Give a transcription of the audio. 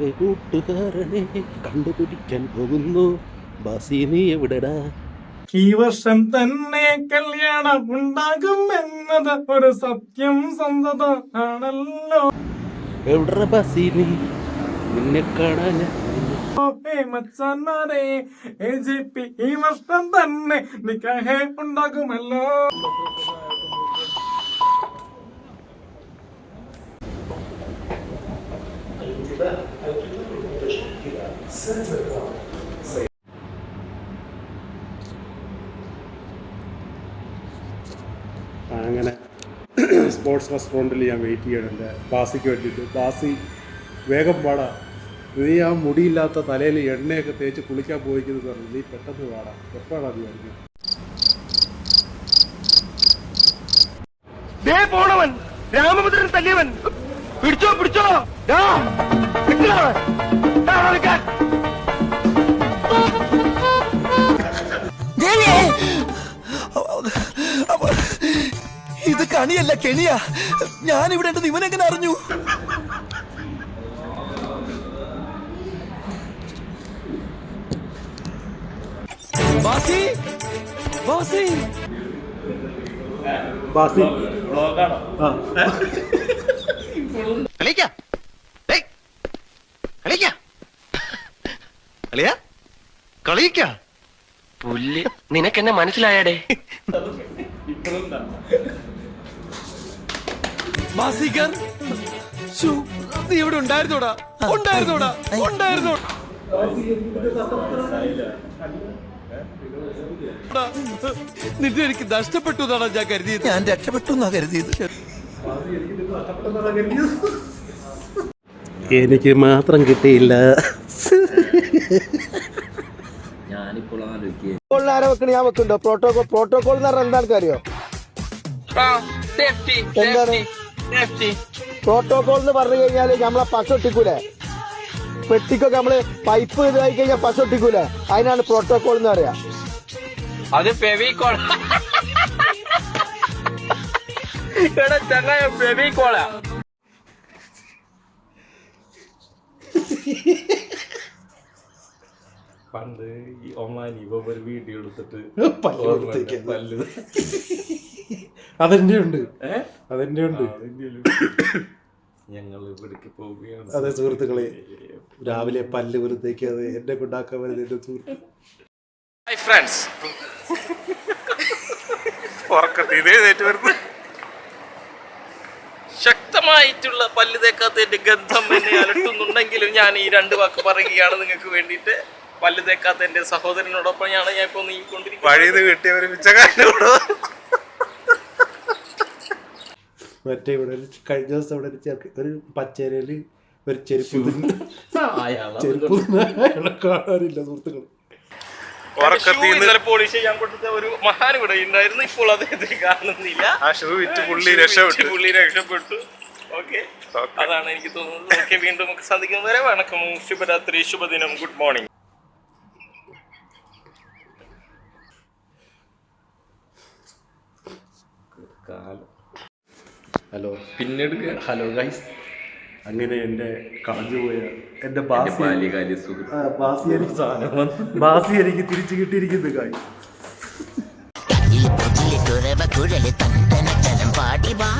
ഏ കൂട്ടുകാരനെ കണ്ടുപിടിക്കാൻ പോകുന്നു. ബാസി നീ എവിടെടാ? ഈ വർഷം തന്നെ കല്യാണം ഉണ്ടാകും എന്നത് ഒരു സത്യം സന്തത ആണല്ലോ എവിടെടാ ബാസി നീ? നിന്നെ കാണാൻ മച്ചാന്മാരെ ഈ വർഷം തന്നെ നിക്കാഹേ ഉണ്ടാകുമല്ലോ അങ്ങനെ സ്പോർട്സ് റെസ്റ്റോറന്റിൽ ഞാൻ വെയിറ്റ് ചെയ്യണം എന്റെ ബാസിക്ക് വേണ്ടിയിട്ട്. ബാസി വേഗം പാടാ നീ ആ മുടിയില്ലാത്ത തലയിൽ എണ്ണയൊക്കെ തേച്ച് കുളിക്കാൻ പോയിക്കുന്നത് പറഞ്ഞു. നീ പെട്ടെന്ന് പാടാ എപ്പോഴാണ് നീ വരുന്നത് പോണവൻ. രാമഭദ്രൻ തല്ലിയവൻ. പിടിച്ചോ പിടിച്ചോ. കണിയല്ല കെണിയാ ഞാൻ ഇവിടെ ഉണ്ടെന്ന് ഇവനെങ്ങനെ അറിഞ്ഞു? ബാസി? ബാസി? ബാസി. ആ. കളിക്കാ. ഏയ്, കളിക്കാ. കളിയാ? കളിക്കാ. പുല്ല്. നിനക്കെന്നെ മനസ്സിലായാടേ. ശ്ശോ, നീ ഇവിടെ ഉണ്ടായിരുന്നോടാ? ഉണ്ടായിരുന്നോടാ? ഉണ്ടായിരുന്നോ? നിന്നെ എനിക്ക് നഷ്ടപ്പെട്ടു എന്നാണ് ഞാൻ കരുതിയത്. ഞാൻ രക്ഷപ്പെട്ടു എന്നാ കരുതിയത്. എനിക്ക് മാത്രം കിട്ടിയില്ല. വെക്കണ? ഞാൻ വെക്കുന്നുണ്ടോ. പ്രോട്ടോകോൾ പ്രോട്ടോകോൾ എന്ന് പറഞ്ഞാൽ എന്താണെന്ന് അറിയോ? എന്താണ്? പ്രോട്ടോകോൾ എന്ന് പറഞ്ഞു കഴിഞ്ഞാൽ നമ്മളെ പശ ഒട്ടിക്കൂലേ? പെട്ടിക്കൊക്കെ നമ്മൾ പൈപ്പ് ഇതായി കഴിഞ്ഞാൽ പശ ഒട്ടിക്കൂലേ? അതിനാണ് പ്രോട്ടോകോൾ എന്ന് പറയാ. അത് എടാ ചങ്ങായ പണ്ട് ഈ ഒമാനി ഒരു വീഡിയോ എടുത്തിട്ട് പല്ല്. അതെന്റെ ഉണ്ട് അതെന്റെ ഉണ്ട്. ഞങ്ങൾ ഇവിടേക്ക് പോവുകയാണ്. അതെ സുഹൃത്തുക്കളെ രാവിലെ പല്ല് വെറുതേക്ക് അത് എന്നെ കൊണ്ടാക്കാൻ വരുന്ന എന്റെ സുഹൃത്ത്. ഹായ് ഫ്രണ്ട്സ് ഉറക്കത്തിനേറ്റ് വരുന്നു. ശക്തമായിട്ടുള്ള പല്ല് തേക്കാത്തതിന്റെ ഗന്ധം എന്നെ അലട്ടുന്നുണ്ടെങ്കിലും ഞാൻ ഈ രണ്ട് വാക്ക് പറയുകയാണ് നിങ്ങൾക്ക് വേണ്ടിയിട്ട്. പല്ല് തേക്കാത്ത എന്റെ സഹോദരനോടൊപ്പം ഞാൻ ഇപ്പൊ നീങ്ങിക്കൊണ്ടിരിക്കുന്നത് വഴിയത് കിട്ടിയ ഒരു മറ്റേ ഇവിടെ ഒരു കഴിഞ്ഞ ദിവസം ഇവിടെ ഒരു ചെറുക്ക് ഒരു പച്ചേരയിൽ ഒരു ചെരുപ്പ് തിന്ന്. ചെരുപ്പ് തിന്ന് അയാളെ കാണാനില്ല സുഹൃത്തുക്കൾ പോളിഷ് ചെയ്യാൻ കൊടുത്ത ഒരു മഹാൻ ഇവിടെ ഉണ്ടായിരുന്നു. ഇപ്പോൾ അദ്ദേഹത്തെ കാണുന്നില്ല. ആ ഷൂ വിറ്റ് പുള്ളി രക്ഷപ്പെട്ടു. പുള്ളി രക്ഷപ്പെട്ടു. ഓക്കെ. അതാണ് എനിക്ക് തോന്നുന്നത്. ഓക്കെ വീണ്ടും നമുക്ക് വരെ. വണക്കം ശുഭരാത്രി ശുഭദിനം. ഗുഡ് മോർണിംഗ് ഹലോ പിന്നീട് ഹലോ ഗൈസ് അങ്ങനെ എന്റെ കളഞ്ഞുപോയ എന്റെ ബാസി എനിക്ക് തിരിച്ചു കിട്ടിയിരിക്കുന്നു ഗൈസ് ഈ പൊതിലെ തുറവ കുഴൽ തണ്ടന പാടി വാ.